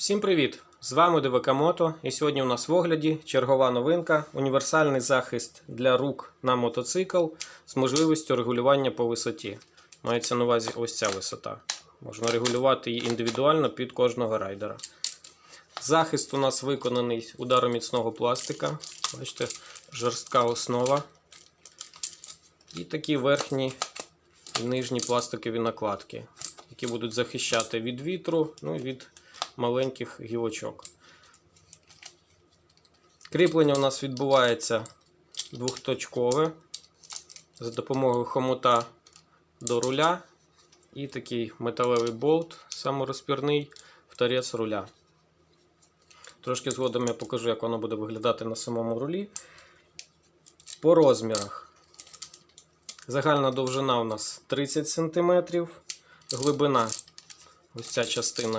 Всім привіт! З вами ДВК Мото і сьогодні у нас в огляді чергова новинка універсальний захист для рук на мотоцикл з можливістю регулювання по висоті. Мається на увазі ось ця висота. Можна регулювати її індивідуально під кожного райдера. Захист у нас виконаний удароміцного пластика. Бачите, жорстка основа. І такі верхні і нижні пластикові накладки, які будуть захищати від вітру, ну і від маленьких гілочок. Кріплення у нас відбувається двохточкове за допомогою хомута до руля і такий металевий болт саморозпірний в торець руля. Трошки згодом я покажу, як воно буде виглядати на самому рулі. По розмірах. Загальна довжина у нас 30 см, глибина, ось ця частина